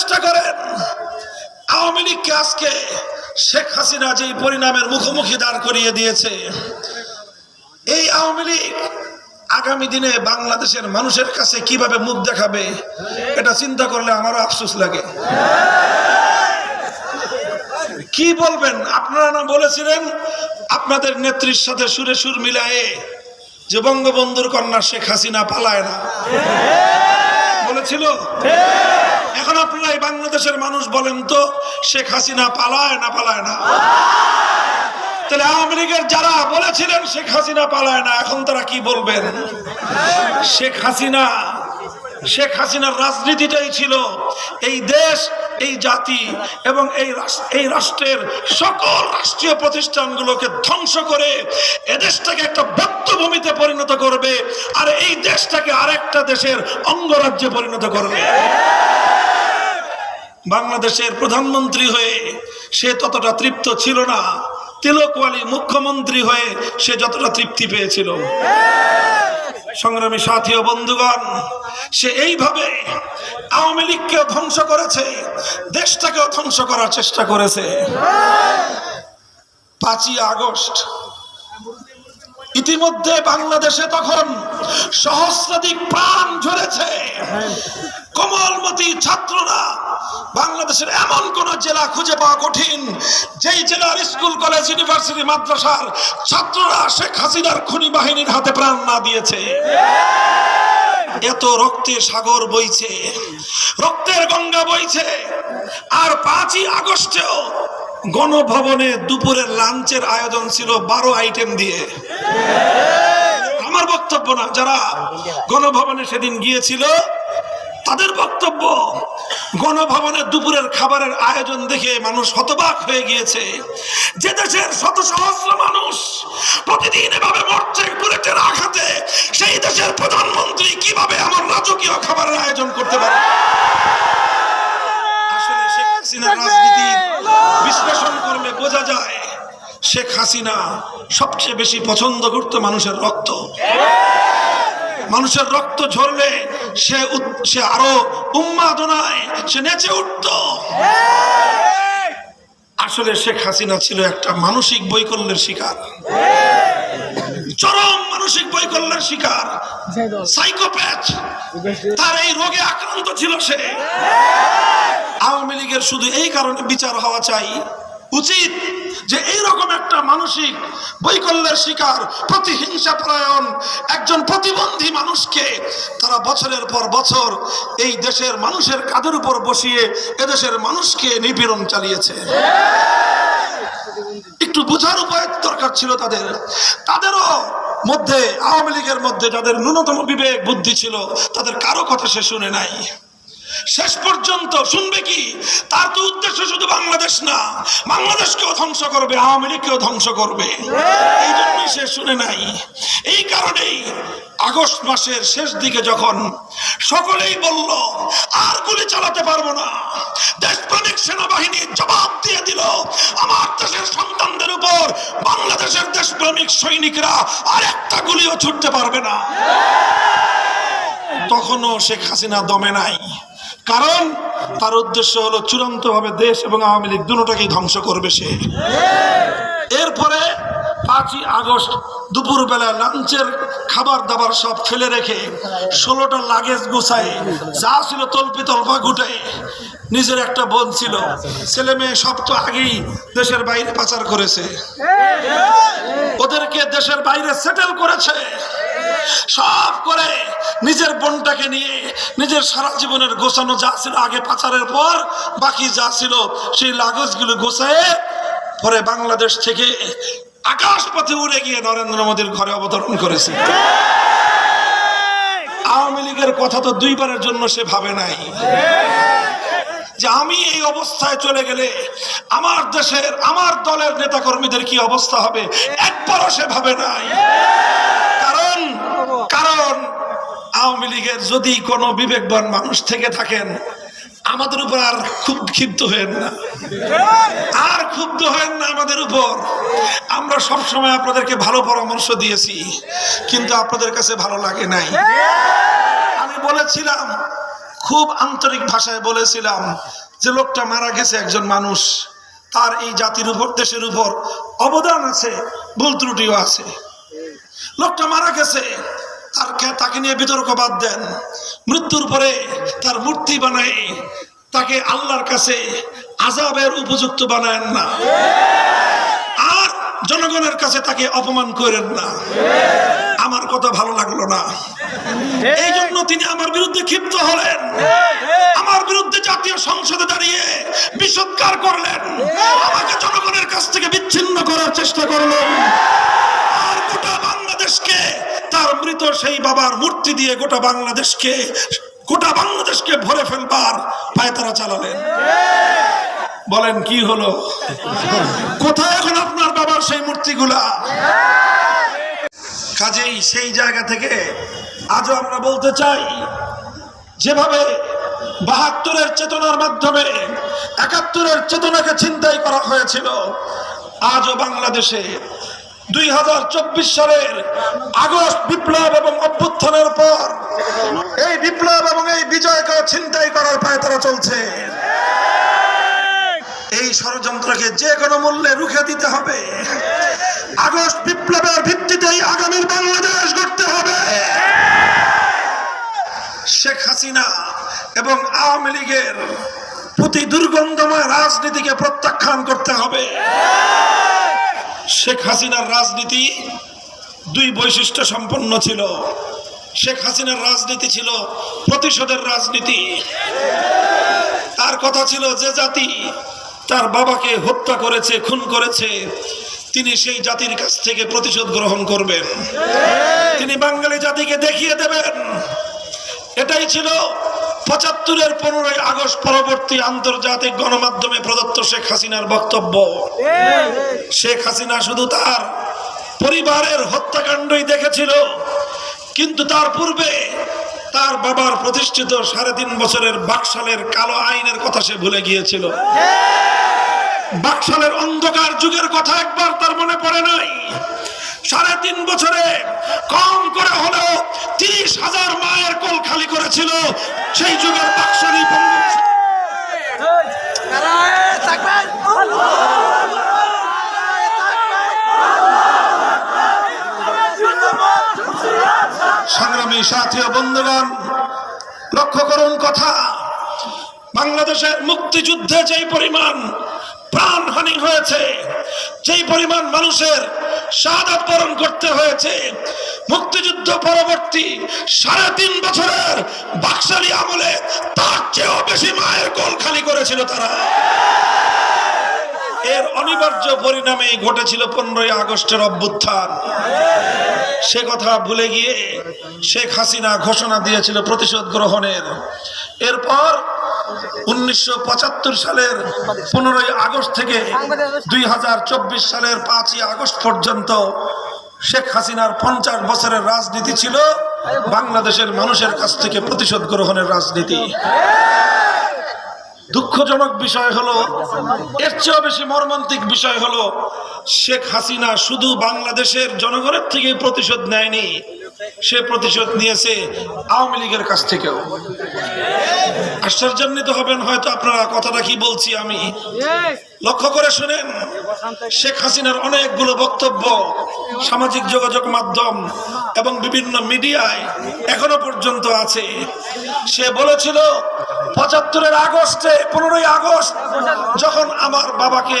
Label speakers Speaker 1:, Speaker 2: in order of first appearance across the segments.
Speaker 1: চেষ্টা করেন আওয়ামী লীগকে আজকে শেখ হাসিনা যেই পরিণামের মুখোমুখি দাঁড় করিয়ে দিয়েছে, এই আওয়ামী লীগ আগামী দিনে বাংলাদেশের মানুষের কাছে কীভাবে মুখ দেখাবে, এটা চিন্তা করলে আমারও আফসোস লাগে। কি বলবেন? আপনারা না বলেছিলেন, আপনাদের নেত্রীর সাথে সুরে সুর মিলায়ে যে বঙ্গবন্ধুর কন্যা শেখ হাসিনা পালায় না। বলেছিল? এখন আপনারা এই বাংলাদেশের মানুষ বলেন তো, শেখ হাসিনা পালায় না পালায় না? তাহলে লীগের যারা বলেছিলেন শেখ হাসিনা পালায় না, এখন তারা কি বলবেন? শেখ হাসিনা, শেখ হাসিনার রাজনীতিটাই ছিল এই দেশ, এই জাতি এবং এই এই রাষ্ট্রের সকল রাষ্ট্রীয় প্রতিষ্ঠানগুলোকে ধ্বংস করে এদেশটাকে একটা বদ্ধভূমিতে পরিণত করবে আর এই দেশটাকে আরেকটা দেশের অঙ্গরাজ্যে পরিণত করবে। বাংলাদেশের প্রধানমন্ত্রী হয়ে সে ততটা তৃপ্ত ছিল না। তিলকওয়ালি মুখ্যমন্ত্রী হয়ে সে যতটা তৃপ্তি পেয়েছিল। সংগ্রামী সাথী ও বন্ধুগণ, সে এইভাবে আওয়ামী লীগকেও ধ্বংস করেছে, দেশটাকেও ধ্বংস করার চেষ্টা করেছে। পাঁচই আগস্ট, ইতিমধ্যে বাংলাদেশে তখন সহস্রাধিক প্রাণ ঝরেছে। কোমলমতি ছাত্ররা বাংলাদেশের এমন কোন জেলা খুঁজে পাওয়া কঠিন, যেই জেলার স্কুল, কলেজ, ইউনিভার্সিটি, মাদ্রাসার ছাত্ররা শেখ হাসিনার খুনি বাহিনীর হাতে প্রাণ না দিয়েছে। এত রক্তের সাগর বইছে, রক্তের গঙ্গা বইছে, আর পাঁচই আগস্টেও গণভবনে দুপুরের লাঞ্চের আয়োজন ছিল বারো আইটেম দিয়ে। আমার বক্তব্য না, যারা গণভবনে সেদিন গিয়েছিল তাদের বক্তব্য। গণভবনে দুপুরের খাবারের আয়োজন দেখে মানুষ হতবাক হয়ে গিয়েছে। যে দেশের শত সহস্র মানুষ প্রতিদিন এভাবে মরছে বুলেটের আঘাতে সেই দেশের প্রধানমন্ত্রী কীভাবে আমার রাজকীয় খাবারের আয়োজন করতে পারে? আসলে শেখ হাসিনার রাজনীতি বিশ্লেষণ করলে বোঝা যায় শেখ হাসিনা সবচেয়ে বেশি পছন্দ করতো মানুষের রক্ত। মানুষের রক্ত ঝরলে সে সে আরও উন্মাদনায়, সে নেচে উঠত। আসলে শেখ হাসিনা ছিল একটা মানসিক বৈকল্যের শিকার। চরম মানসিক বৈকল্যের শিকার। সাইকোপ্যাথ। তার এই রোগে আক্রান্ত ছিল সে। আওয়ামী লীগের শুধু এই কারণে বিচার হওয়া চাই। উচিত যে এইরকম একটা মানসিক বৈকল্যের শিকার, প্রতিহিংসা পরায়ণ একজন প্রতিবন্ধী মানুষকে তারা বছরের পর বছর এই দেশের মানুষের কাঁধের উপর বসিয়ে এদেশের মানুষকে নিপীড়ন চালিয়েছে। একটু বোঝার উপায় দরকার ছিল তাদের। তাদেরও মধ্যে, আওয়ামী লীগের মধ্যে যাদের ন্যূনতম বিবেক, বুদ্ধি ছিল, তাদের কারও কথা সে শুনে নাই। শেষ পর্যন্ত শুনবে কি? তার তো উদ্দেশ্য শুধু বাংলাদেশ না। বাংলাদেশকেও ধ্বংস করবে, আওয়ামী লীগকেও ধ্বংস করবে। এই জন্যই সে শুনে নাই। এই কারণেই আগস্ট মাসের শেষ দিকে যখন সকলেই বলল, আর গুলি চালাতে পারব না। দেশপ্রেমিক সেনাবাহিনী জবাব দিয়ে দিল, আমার দেশের সন্তানদের উপর বাংলাদেশের দেশপ্রেমিক সৈনিকরা আর একটা গুলিও ছুটতে পারবে না। তখনও শেখ হাসিনা দমে নাই। কারণ তার উদ্দেশ্য হলো চূড়ান্ত ভাবে দেশ এবং আওয়ামী লীগ দুটাকেই ধ্বংস করবে সে। এরপরে পাঁচই আগস্ট দুপুরবেলা লাঞ্চের খাবার দাবার সব ফেলে রেখে ষোলোটা লাগেজ গুছায়, যা ছিল তল্পি তল্পা গুটায় নিজের একটা বোন ছিল। ছেলে মেয়ে সব তো আগেই দেশের বাইরে পাচার করেছে। ওদেরকে দেশের বাইরে সেটেল করেছে। সব করে নিজের বোনটাকে নিয়ে নিজের সারা জীবনের গোছানো যা ছিল আগে পাচারের পর বাকি যা ছিল সেই লাগেজগুলো গোছায় পরে বাংলাদেশ থেকে আকাশ পথে উড়ে গিয়ে নরেন্দ্র মোদীর ঘরে অবতরণ করেছে। আওয়ামী লীগের কথা তো দুইবারের জন্য সে ভাবে নাই। যে আমি এই অবস্থায় চলে গেলে আমার দেশের, আমার দলের নেতাকর্মীদের কি অবস্থা হবে, একবারও সে ভাবে নাই। কারণ কারণ আওয়ামী লীগের যদি কোনো বিবেকবান মানুষ থেকে থাকেন আমাদের উপর আর খুব ক্ষিপ্ত হয়েন না। আর ক্ষুব্ধ হয়েন না আমাদের উপর। আমরা সব সময় আপনাদেরকে ভালো পরামর্শ দিয়েছি, কিন্তু আপনাদের কাছে ভালো লাগে নাই। আমি বলেছিলাম, খুব আন্তরিক ভাষায় বলেছিলাম যে লোকটা মারা গেছে একজন মানুষ। তার এই জাতির উপর, দেশের উপর অবদান আছে, ভুল ত্রুটিও আছে। লোকটা মারা গেছে। কে- তাকে নিয়ে বিতর্ক বাদ দেন। মৃত্যুর পরে তার মূর্তি বানায়, তাকে আল্লাহর কাছে আজাবের উপযুক্ত বানায়েন না। আর জনগণের কাছে তাকে অপমান করেন না। আমার কথা ভালো লাগল না। এই জন্য তিনি আমার বিরুদ্ধে ক্ষিপ্ত হলেন। আমার বিরুদ্ধে জাতীয় সংসদে দাঁড়িয়ে বিষৎকার করলেন। আমাকে জনগণের কাছ থেকে বিচ্ছিন্ন করার চেষ্টা করলেন। আর গোটা বাংলাদেশকে, তার মৃত সেই বাবার মূর্তি দিয়ে গোটা বাংলাদেশকে গোটা বাংলাদেশকে ভরে ফেলবার পায়তারা চালালেন। বলেন, কি হলো? কোথায় এখন আপনার বাবার সেই মূর্তিগুলা? কাজেই সেই জায়গা থেকে আজও আমরা বলতে চাই, যেভাবে বাহাত্তরের চেতনার মাধ্যমে একাত্তরের চেতনাকে চিন্তাই করা হয়েছিল, আজও বাংলাদেশে দুই হাজার চব্বিশ সালের আগস্ট বিপ্লব এবং অভ্যুত্থানের পর এই বিপ্লব এবং এই বিজয়কে চিন্তাই করার পায়তারা চলছে। এই ষড়যন্ত্রকে যে কোনো মূল্যে রুখে দিতে হবে। আগস্ট বিপ্লবের ভিত্তিতেই আগামীর বাংলাদেশ গড়তে হবে। শেখ হাসিনা এবং আওয়ামী লীগের প্রতি দুর্গন্ধময় রাজনীতিকে প্রত্যাখ্যান করতে হবে। শেখ হাসিনার রাজনীতি দুই বৈশিষ্ট্য সম্পন্ন ছিল। শেখ হাসিনার রাজনীতি ছিল প্রতিশোধের রাজনীতি। তার কথা ছিল যে জাতি তার বাবাকে হত্যা করেছে, খুন করেছে, তিনি সেই জাতির কাছ থেকে প্রতিশোধ গ্রহণ করবেন। তিনি বাঙালি জাতিকে দেখিয়ে দেবেন। এটাই ছিল পঁচাত্তরের পনেরোই আগস্ট পরবর্তী আন্তর্জাতিক গণমাধ্যমে প্রদত্ত শেখ হাসিনার বক্তব্য। শেখ হাসিনা শুধু তার পরিবারের হত্যাকাণ্ডই দেখেছিল, কিন্তু তার পূর্বে তার বাবার প্রতিষ্ঠিত সাড়ে তিন বছরের বাকশালের কালো আইনের কথা সে ভুলে গিয়েছিল। বাকশালের অন্ধকার যুগের কথা একবার তার মনে পড়ে নাই। সাড়ে তিন বছরে কম করে হলেও তিরিশ হাজার মায়ের কোল খালি করেছিল সেই যুগের বঙ্গ সংগ্রামী সাথী বন্ধুগণ, লক্ষ্য করুন কথা। বাংলাদেশের মুক্তিযুদ্ধে যেই পরিমাণ প্রাণহানি হয়েছে। যেই পরিমাণ মানুষের শাহাদাত বরণ করতে হয়েছে, মুক্তিযুদ্ধ পরবর্তী সাড়ে তিন বছরের বাকশালী আমলে তার চেয়েও বেশি মায়ের কোল খালি করেছিল তারা। এর অনিবার্য পরিণামেই ঘটেছিল পনেরোই আগস্টের অভ্যুত্থান। সে কথা ভুলে গিয়ে শেখ হাসিনা ঘোষণা দিয়েছিল প্রতিশোধ গ্রহণের। এরপর উনিশশো পঁচাত্তর সালের পনেরোই আগস্ট থেকে দুই হাজার চব্বিশ সালের পাঁচই আগস্ট পর্যন্ত শেখ হাসিনার পঞ্চাশ বছরের রাজনীতি ছিল বাংলাদেশের মানুষের কাছ থেকে প্রতিশোধ গ্রহণের রাজনীতি। দুঃখজনক বিষয় হলো, এর চেয়েও বেশি মর্মান্তিক বিষয় হলো, শেখ হাসিনা শুধু বাংলাদেশের জনগণের থেকে প্রতিশোধ নেয়নি সে প্রতিশোধ নিয়েছে আওয়ামী লীগের কাছ থেকেও। আশ্চর্যান্বিত হবেন হয়তো আপনারা, কথাটা কি বলছি আমি? লক্ষ্য করে শুনেন, শেখ হাসিনার অনেকগুলো বক্তব্য, সামাজিক যোগাযোগ মাধ্যম এবং বিভিন্ন মিডিয়ায় এখনও পর্যন্ত আছে। সে বলেছিল, পঁচাত্তরের আগস্টে, পনেরোই আগস্ট, যখন আমার বাবাকে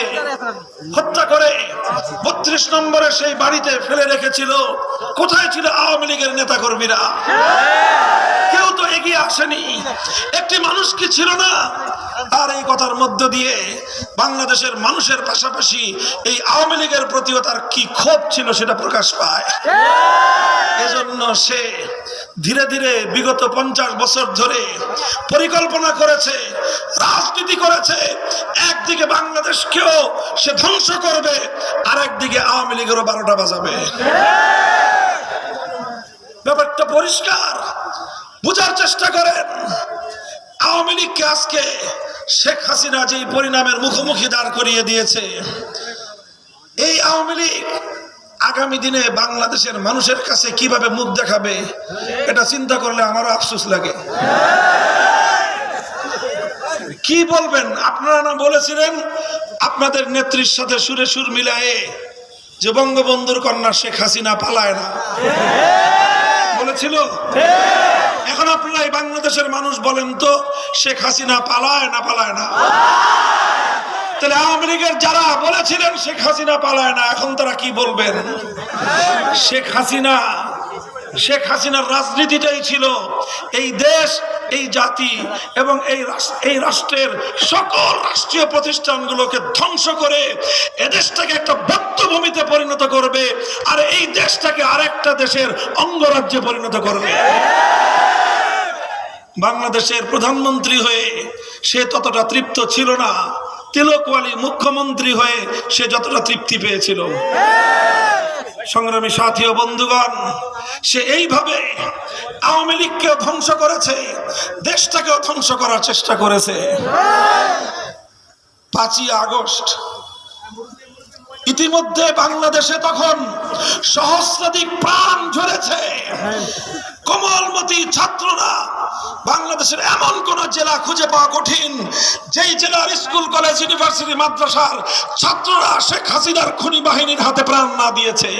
Speaker 1: হত্যা করে বত্রিশ নম্বরে সেই বাড়িতে ফেলে রেখেছিল, কোথায় ছিল আওয়ামী লীগের নেতাকর্মীরা? কেউ তো এগিয়ে আসেনি। একটি মানুষ কি ছিল না? আর এই কথার মধ্য দিয়ে বাংলাদেশের মানুষের পাশাপাশি এই আওয়ামী লীগের প্রতিও তার কি ক্ষোভ ছিল সেটা প্রকাশ পায়। এজন্য সে ধীরে ধীরে বিগত পঞ্চাশ বছর ধরে পরিকল্পনা করেছে, রাজনীতি করেছে। একদিকে বাংলাদেশকেও সে ধ্বংস করবে আর একদিকে আওয়ামী লীগেরও বারোটা বাজাবে। ব্যাপারটা পরিষ্কার, বুঝার চেষ্টা করেন। আওয়ামী লীগকে আজকে শেখ হাসিনা যেই পরিণামের মুখোমুখি দাঁড় করিয়ে দিয়েছে, এই আওয়ামী লীগ আগামী দিনে বাংলাদেশের মানুষের কাছে কীভাবে মুখ দেখাবে, এটা চিন্তা করলে আমারও আফসোস লাগে। কি বলবেন? আপনারা না বলেছিলেন, আপনাদের নেত্রীর সাথে সুরে সুর মিলায়ে যে বঙ্গবন্ধুর কন্যা শেখ হাসিনা পালায় না। বলেছিল? এখন আপনারা এই বাংলাদেশের মানুষ বলেন তো, শেখ হাসিনা পালায় না পালায় না? তাহলে লীগের যারা বলেছিলেন শেখ হাসিনা পালায় না, এখন তারা কি বলবেন? শেখ হাসিনা, শেখ হাসিনার রাজনীতিটাই ছিল এই দেশ, এই জাতি এবং এই এই রাষ্ট্রের সকল রাষ্ট্রীয় প্রতিষ্ঠানগুলোকে ধ্বংস করে এদেশটাকে একটা বদ্ধভূমিতে পরিণত করবে আর এই দেশটাকে আরেকটা দেশের অঙ্গরাজ্যে পরিণত করবে। বাংলাদেশের প্রধানমন্ত্রী হয়ে সে ততটা তৃপ্ত ছিল না। তিলকওয়ালি মুখ্যমন্ত্রী হয়ে সে যতটা তৃপ্তি পেয়েছিল। সংগ্রামী সাথী ও বন্ধুগণ, সে এইভাবে আওয়ামী লীগকেও ধ্বংস করেছে, দেশটাকেও ধ্বংস করার চেষ্টা করেছে। পাঁচই আগস্ট ইতিমধ্যে বাংলাদেশে তখন সহস্রাধিক প্রাণ ঝরেছে। কোমলমতি ছাত্ররা বাংলাদেশের এমন কোন জেলা খুঁজে পাওয়া কঠিন যেই জেলার স্কুল কলেজ ইউনিভার্সিটি মাদ্রাসার ছাত্ররা শেখ হাসিনার খুনি বাহিনীর হাতে প্রাণ না দিয়েছে।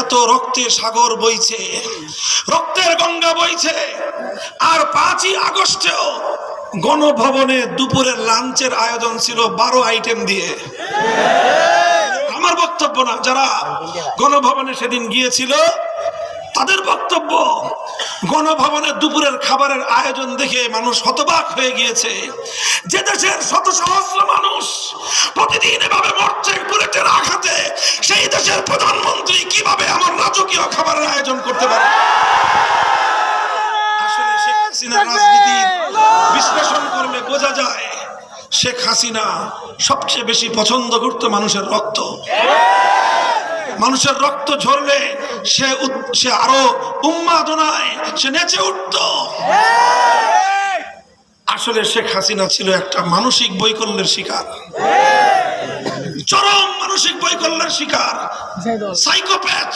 Speaker 1: এত রক্তের সাগর বইছে রক্তের গঙ্গা বইছে আর পাঁচই আগস্টেও গণভবনে দুপুরের লাঞ্চের আয়োজন ছিল বারো আইটেম দিয়ে। আমার বক্তব্য না, যারা গণভবনে সেদিন গিয়েছিল, তাদের বক্তব্য, গণভবনে দুপুরের খাবারের আয়োজন দেখে মানুষ হতবাক হয়ে গিয়েছে। যে দেশের শত সহস্র মানুষ প্রতিদিন এভাবে মরছে বুলেটের আঘাতে, সেই দেশের প্রধানমন্ত্রী কীভাবে আমার রাজকীয় খাবারের আয়োজন করতে পারে? হাসিনার রাজনীতি বিশ্লেষণ করলে বোঝা যায় শেখ হাসিনা সবচেয়ে বেশি পছন্দ করতো মানুষের রক্ত। মানুষের রক্ত ঝরলে সে সে আরও উন্মাদনায় সে নেচে উঠত। আসলে শেখ হাসিনা ছিল একটা মানসিক বৈকল্যের শিকার। চরম মানসিক বৈকল্যের শিকার। সাইকোপ্যাথ।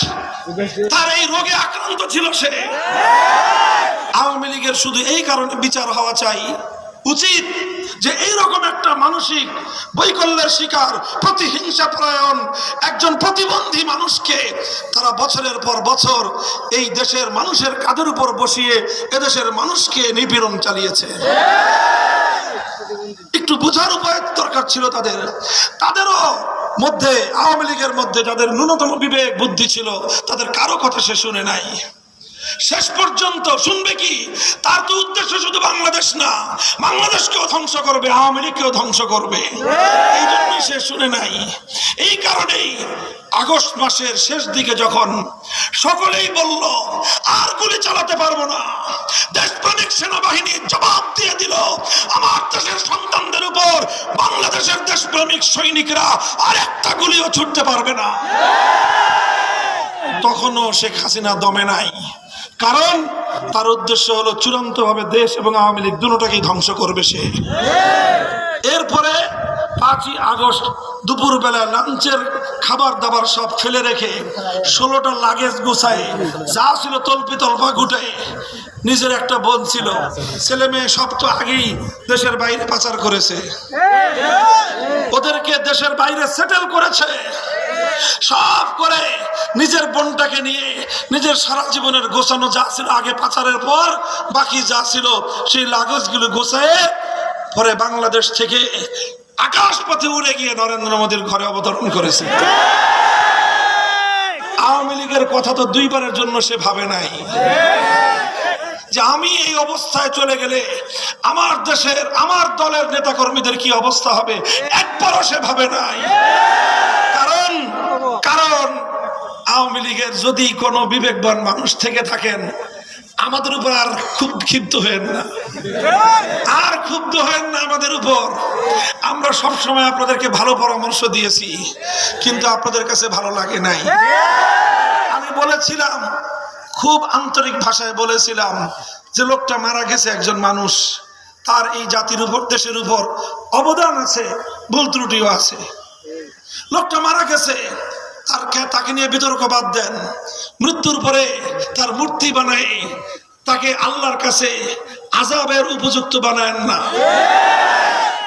Speaker 1: তার এই রোগে আক্রান্ত ছিল সে। আওয়ামী লীগের শুধু এই কারণে বিচার হওয়া চাই। উচিত যে এইরকম একটা মানসিক বৈকল্যের শিকার, প্রতিহিংসা পরায়ণ একজন প্রতিবন্ধী মানুষকে তারা বছরের পর বছর এই দেশের মানুষের কাঁধের উপর বসিয়ে এদেশের মানুষকে নিপীড়ন চালিয়েছে। একটু বোঝার উপায় দরকার ছিল তাদের। তাদেরও মধ্যে, আওয়ামী লীগের মধ্যে যাদের ন্যূনতম বিবেক, বুদ্ধি ছিল, তাদের কারও কথা সে শুনে নাই। শেষ পর্যন্ত শুনবে কি? তার তো উদ্দেশ্য শুধু বাংলাদেশ না। বাংলাদেশকেও ধ্বংস করবে, আওয়ামী লীগকেও ধ্বংস করবে। এই জন্যই সে শুনে নাই। এই কারণেই আগস্ট মাসের শেষ দিকে যখন সকলেই বলল, আর গুলি চালাতে পারব না, দেশপ্রেমিক সেনাবাহিনী জবাব দিয়ে দিল, আমার দেশের সন্তানদের উপর বাংলাদেশের দেশপ্রেমিক সৈনিকরা আর একটা গুলিও ছুটতে পারবে না। তখনও শেখ হাসিনা দমে নাই। কারণ তার উদ্দেশ্য হলো চূড়ান্ত ভাবে দেশ এবং আওয়ামী লীগ দুটাকেই ধ্বংস করবে সে। এরপরে পাঁচই আগস্ট দুপুরবেলা লাঞ্চের খাবার দাবার সব ফেলে রেখে ষোলোটা লাগেজ গুছায়, যা ছিল তল্পি তল্পা গুটায় নিজের একটা বোন ছিল, ছেলে মেয়ে সব তো আগেই দেশের বাইরে পাচার করেছে। ওদেরকে দেশের বাইরে সেটেল করেছে। সব করে নিজের বোনটাকে নিয়ে নিজের সারা জীবনের গোছানো যা ছিল আগে পাচারের পর বাকি যা ছিল সেই লাগেজগুলো গোছায় পরে বাংলাদেশ থেকে আকাশ পথে উড়ে গিয়ে নরেন্দ্র মোদীর ঘরে অবতরণ করেছে। আওয়ামী লীগের কথা তো দুইবারের জন্য সে ভাবে নাই। যে আমি এই অবস্থায় চলে গেলে আমার দেশের, আমার দলের নেতাকর্মীদের কি অবস্থা হবে, একবারও সে ভাবে নাই। কারণ কারণ আওয়ামী লীগের যদি কোনো বিবেকবান মানুষ থেকে থাকেন, আমাদের উপর আর খুব ক্ষিপ্ত হয়েন না। আর ক্ষুব্ধ হয়েন না আমাদের উপর। আমরা সব সময় আপনাদেরকে ভালো পরামর্শ দিয়েছি, কিন্তু আপনাদের কাছে ভালো লাগে নাই। আমি বলেছিলাম, খুব আন্তরিক ভাষায় বলেছিলাম যে লোকটা মারা গেছে একজন মানুষ। তার এই জাতির উপর, দেশের উপর অবদান আছে, ভুল ত্রুটিও আছে। লোকটা মারা গেছে। কে- তাকে নিয়ে বিতর্ক বাদ দেন? মৃত্যুর পরে তার মূর্তি বানায়, তাকে আল্লাহর কাছে আজাবের উপযুক্ত বানায়েন না।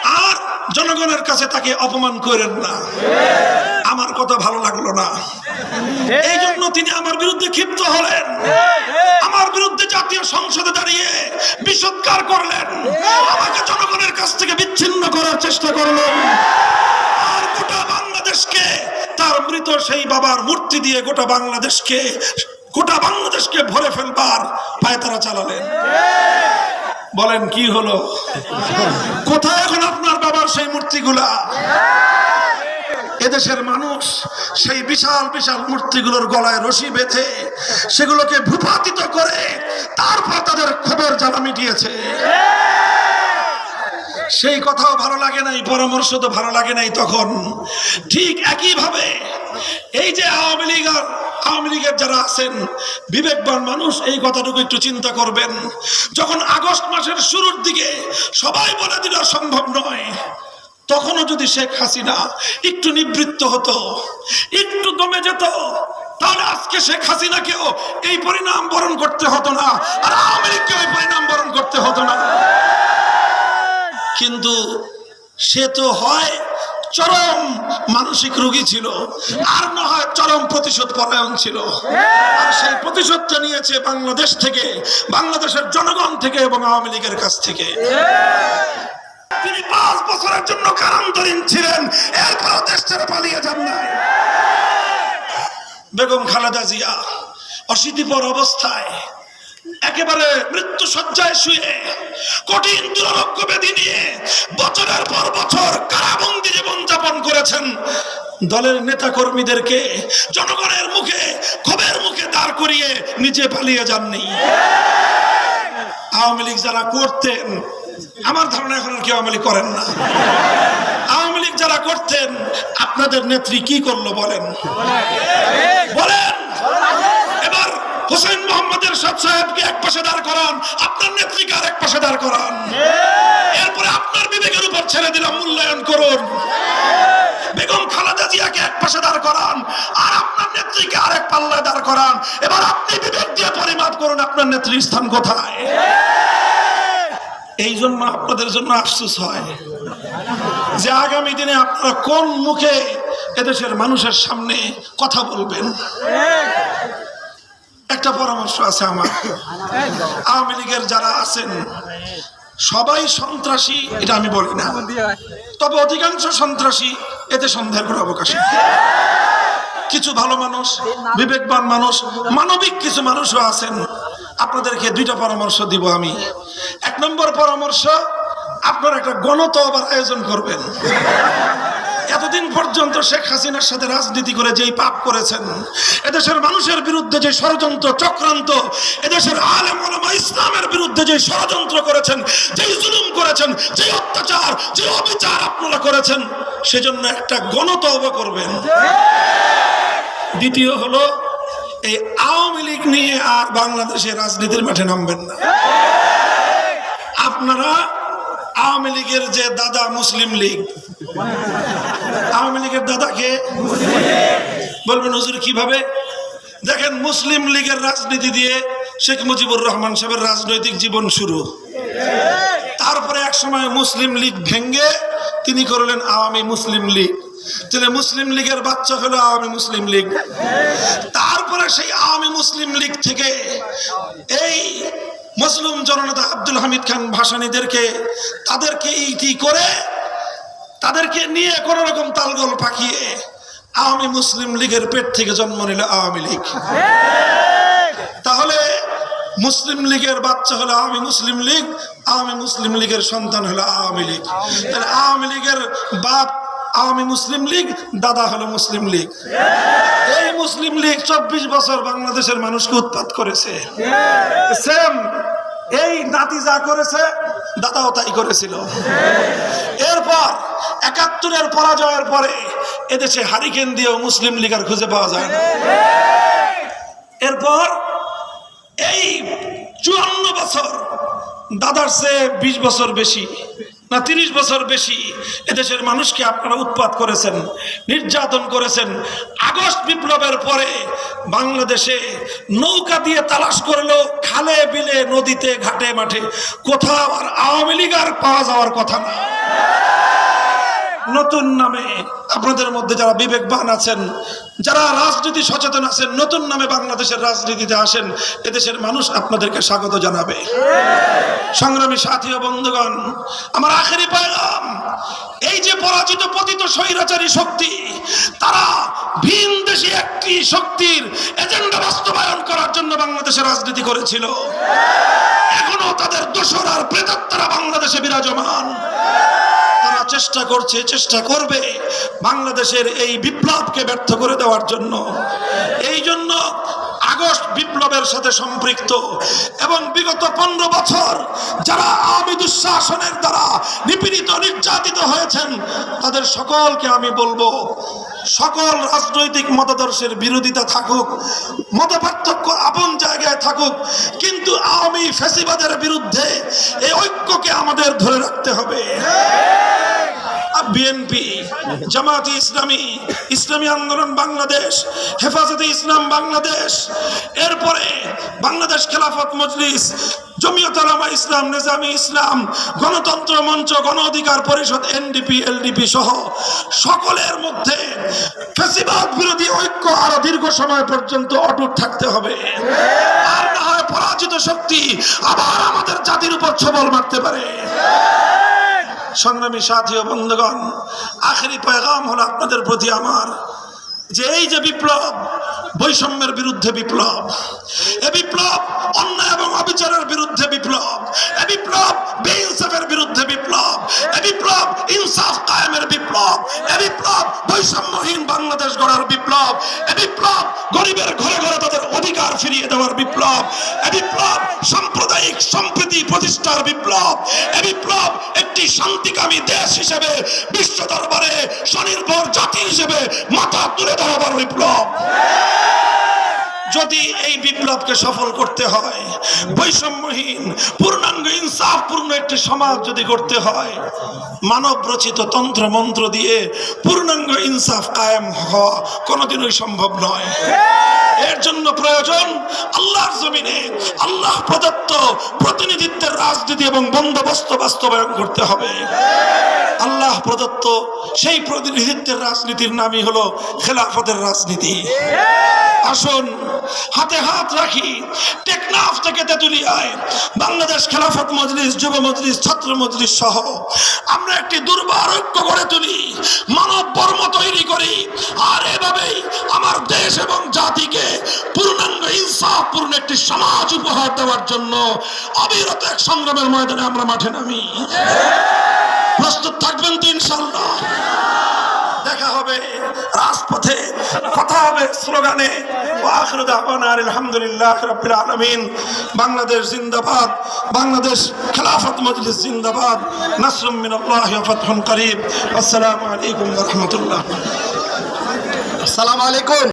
Speaker 1: আর জনগণের কাছে তাকে অপমান করেন না। আমার কথা ভালো লাগল না। এই জন্য তিনি আমার বিরুদ্ধে ক্ষিপ্ত হলেন। আমার বিরুদ্ধে জাতীয় সংসদে দাঁড়িয়ে বিষৎকার করলেন। আমাকে জনগণের কাছ থেকে বিচ্ছিন্ন করার চেষ্টা করলেন। আর গোটা তার মৃত সেই বাবার মূর্তি দিয়ে গোটা বাংলাদেশকে গোটা বাংলাদেশকে ভরে ফেলবার পায়তারা চালালেন। বলেন, কি হলো? কোথায় এখন আপনার বাবার সেই মূর্তিগুলা? এদেশের মানুষ সেই বিশাল বিশাল মূর্তিগুলোর গলায় রশি বেঁধে সেগুলোকে ভূপাতিত করে তারপর তাদের খবর জ্বালা মিটিয়েছে। সেই কথাও ভালো লাগে নাই, পরামর্শ তো ভালো লাগে নাই তখন। ঠিক একইভাবে এই যে আওয়ামী লীগ আওয়ামী লীগের যারা আছেন, বিবেকবান মানুষ, এই কথাটুকু একটু চিন্তা করবেন। যখন আগস্ট মাসের শুরুর দিকে সবাই বলে দিল সম্ভব নয়, তখনও যদি শেখ হাসিনা একটু নিবৃত্ত হতো, একটু দমে যেত, তাহলে আজকে শেখ হাসিনাকেও এই পরিণাম বরণ করতে হতো না, আর আওয়ামী লীগকেও এই পরিণাম বরণ করতে হতো না। কিন্তু সে তো হয় চরম মানসিক রোগী ছিল। আর না হয় চরম প্রতিশোধ পরায়ণ ছিল। আর সেই প্রতিশোধটা নিয়েছে বাংলাদেশ থেকে, বাংলাদেশের জনগণ থেকে এবং আওয়ামী লীগের কাছ থেকে। তিনি পাঁচ বছরের জন্য কারান্তরীণ ছিলেন এরপর দেশ ছেড়ে পালিয়ে যান নাই। বেগম খালেদা জিয়া অশীতিপর অবস্থায় একেবারে মৃত্যু সজ্জায় শুয়ে, কঠিন দুরারোগ্য ব্যাধি নিয়ে বছরের পর বছর কারাবন্দি জীবন যাপন করেছেন দলের নেতা কর্মীদেরকে জনগণের মুখে, ক্ষোভের মুখে দাঁড় করিয়ে নিজে পালিয়ে যাননি। আওয়ামী লীগ যারা করতেন, আমার ধারণা এখন কেউ আওয়ামী লীগ করেন না। আওয়ামী লীগ যারা করতেন, আপনাদের নেত্রী কি করল বলেন? বলেন! হোসেন মোহাম্মদের সাদ সাহেবকে এক পাশে দাঁড় করান আপনার নেত্রীকে আর এক পাশে দাঁড় করান। এরপরে আপনার বিবেকের উপর ছেড়ে দিলাম মূল্যায়ন করুন। বেগম খালেদা জিয়াকে এক পাশে দাঁড় করান আর আপনার নেত্রীকে আরেক পাল্লায় দাঁড় করান। এবার আপনি বিবেক দিয়ে পরিমাপ করুন আপনার নেত্রীর স্থান কোথায়? এই জন্য আপনাদের জন্য আফসোস হয় যে আগামী দিনে আপনারা কোন মুখে এদেশের মানুষের সামনে কথা বলবেন। একটা পরামর্শ আছে আমার। আওয়ামী লীগের যারা আছেন, সবাই সন্ত্রাসী, এটা আমি বলি না। তবে অধিকাংশ সন্ত্রাসী এতে সন্দেহের কোনো অবকাশ কিছু ভালো মানুষ, বিবেকবান মানুষ, মানবিক কিছু মানুষও আছেন। আপনাদেরকে দুইটা পরামর্শ দিব আমি। এক নম্বর পরামর্শ, আপনারা একটা গণতবার আয়োজন করবেন। এতদিন পর্যন্ত শেখ হাসিনার সাথে রাজনীতি করে যেই পাপ করেছেন, এদেশের মানুষের বিরুদ্ধে যে ষড়যন্ত্র চক্রান্ত, এদেশের আলেম ইসলামের বিরুদ্ধে যে ষড়যন্ত্র করেছেন, যেই জুলুম করেছেন যে অত্যাচার যে অবিচার আপনারা করেছেন, সেজন্য একটা গণতবা করবেন। দ্বিতীয় হলো, এই আওয়ামী লীগ নিয়ে আর বাংলাদেশের রাজনীতির মাঠে নামবেন না। আপনারা আওয়ামী লীগের যে দাদা মুসলিম লীগ, আওয়ামী লীগের দাদাকে বলবেন, হুজুর, কীভাবে? দেখেন, মুসলিম লীগের রাজনীতি দিয়ে শেখ মুজিবুর রহমান সাহেবের রাজনৈতিক জীবন শুরু। তারপরে এক সময় মুসলিম লীগ ভেঙ্গে তিনি করলেন আওয়ামী মুসলিম লীগ। তাহলে মুসলিম লীগের বাচ্চা হলো আওয়ামী মুসলিম লীগ। তারপরে সেই আওয়ামী মুসলিম লীগ থেকে এই মুসলিম জননেতা আব্দুল হামিদ খান ভাসানীদেরকে তাদেরকে ইতি করে তাদেরকে নিয়ে কোন রকম তালগোল পাকিয়ে আওয়ামী মুসলিম লীগের পেট থেকে জন্ম নিল আওয়ামী লীগ। তাহলে মুসলিম লীগের বাচ্চা হলো আওয়ামী মুসলিম লীগ, আওয়ামী মুসলিম লীগের সন্তান হলো আওয়ামী লীগ। তাহলে আওয়ামী লীগের বাপ আওয়ামী মুসলিম লীগ, দাদা হলো মুসলিম লীগ। এই মুসলিম লীগ চব্বিশ বছর বাংলাদেশের মানুষকে উৎপাত করেছে। সেম এই নাতি যা করেছে, দাদাও তাই করেছিল। এরপর, একাত্তরের পরাজয়ের পরে এদেশে হারিকেন দিয়েও মুসলিম লীগ আর খুঁজে পাওয়া যায় না। এরপর, এই চুয়ান্ন বছর, দাদার চেয়ে বিশ বছর বেশি না তিরিশ বছর বেশি এদেশের মানুষকে আপনারা উৎপাত করেছেন, নির্যাতন করেছেন। আগস্ট বিপ্লবের পরে বাংলাদেশে নৌকা দিয়ে তালাশ করলেও খালে বিলে নদীতে, ঘাটে মাঠে কোথাও আর আওয়ামী লীগ আর পাওয়া যাওয়ার কথা না। নতুন নামে আপনাদের মধ্যে যারা বিবেকবান আছেন, যারা রাজনীতি সচেতন আছেন, নতুন নামে বাংলাদেশের রাজনীতিতে আসেন, এদেশের মানুষ আপনাদেরকে স্বাগত জানাবে। সংগ্রামী সাথী ও বন্ধুগণ, আমার আখেরি পাইলাম এই যে পরাজিত পতিত স্বৈরাচারী শক্তি, তারা ভিন দেশি একটি শক্তির এজেন্ডা বাস্তবায়ন করার জন্য বাংলাদেশে রাজনীতি করেছিল। এখনও তাদের দোসর আর প্রেতাত্মারা বাংলাদেশে বিরাজমান। তারা চেষ্টা করছে, চেষ্টা করবে বাংলাদেশের এই বিপ্লবকে ব্যর্থ করে দেওয়ার জন্য। এই জন্য আগস্ট বিপ্লবের সাথে সম্পৃক্ত এবং বিগত পনেরো বছর যারা আওয়ামী দুঃশাসনের দ্বারা নিপীড়িত, নির্যাতিত হয়েছেন, তাদের সকলকে আমি বলব সকল রাজনৈতিক মতাদর্শের বিরোধিতা থাকুক মত পার্থক্য আপন জায়গায় থাকুক, কিন্তু আওয়ামী ফ্যাসিবাদের বিরুদ্ধে এই ঐক্যকে আমাদের ধরে রাখতে হবে। বিএনপি জামাতি ইসলামী ইসলামী আন্দোলন বাংলাদেশ, হেফাজতে ইসলাম বাংলাদেশ, এরপরে বাংলাদেশ খেলাফত মজলিস জমিয়ত ইসলাম, নিজামী ইসলাম, গণতন্ত্র মঞ্চ, গণ অধিকার পরিষদ, এনডিপি, এলডিপি সহ সকলের মধ্যে ফেসিবাদ বিরোধী ঐক্য আরও দীর্ঘ সময় পর্যন্ত অটুট থাকতে হবে। আর না হয় পরাজিত শক্তি আবার আমাদের জাতির উপর ছবল মারতে পারে। সংগ্রামী সাথী ও বন্ধুগণ, আখেরি পয়গাম হলো আপনাদের প্রতি আমার। যে এই যে বিপ্লব বৈষম্যের বিরুদ্ধে বিপ্লব। এ বিপ্লব অন্যায় এবং অবিচারের বিরুদ্ধে বিপ্লব। এ বিপ্লব বেইনসাফের বিরুদ্ধে বিপ্লব। এ বিপ্লব ইনসাফ কায়েমের বিপ্লব। এ বিপ্লব বৈষম্যহীন বাংলাদেশ গড়ার বিপ্লব। এ বিপ্লব গরিবের ঘরে ঘরে তাদের অধিকার ফিরিয়ে দেওয়ার বিপ্লব। এ বিপ্লব সাম্প্রদায়িক সম্প্রীতি প্রতিষ্ঠার বিপ্লব। এ বিপ্লব একটি শান্তিকামী দেশ হিসেবে বিশ্ব দরবারে স্বনির্ভর জাতি হিসেবে মাথা তুলে ধরাবার বিপ্লব। যদি এই বিপ্লবকে সফল করতে হয়, বৈষম্যহীন, পূর্ণাঙ্গ, ইনসাফপূর্ণ একটি সমাজ যদি করতে হয় মানব রচিত তন্ত্র মন্ত্র দিয়ে পূর্ণাঙ্গ ইনসাফ কায়েম হওয়া কোনোদিনই সম্ভব নয়। এর জন্য প্রয়োজন আল্লাহর জমিনে আল্লাহ প্রদত্ত প্রতিনিধিত্বের রাজনীতি এবং বন্দোবস্ত বাস্তবায়ন করতে হবে। আল্লাহ প্রদত্ত সেই প্রতিনিধিত্বের রাজনীতির নামই হলো খেলাফতের রাজনীতি। আসুন হাতে হাত রাখি। টেকনাফ থেকে তেতুলিয়ায়। বাংলাদেশ খেলাফত মজলিস, যুব মজলিস, ছাত্র মজলিস সহ আমরা একটি দুর্বার ঐক্য গড়ে তুলি, মানব বর্ম তৈরি করি। আর এভাবেই আমার দেশ এবং জাতিকে পূর্ণাঙ্গ ইনসাফপূর্ণ একটি সমাজ উপহার দেওয়ার জন্য অবিরত এক সংগ্রামের ময়দানে আমরা মাঠে নামি। প্রস্তুত থাকবেন তো ইনশাল্লাহ দেখা হবে রাজপথে, কথা হবে স্লোগানে। আলহামদুলিল্লাহ রবিল আলমিন। বাংলাদেশ জিন্দাবাদ, বাংলাদেশ খেলাফত মজলিস জিন্দাবাদ। নাসরুম মিনাল্লাহি ফাতহুন করিব আসসালামু আলাইকুম রাহমাতুল্লাহ।
Speaker 2: আসসালামু আলাইকুম।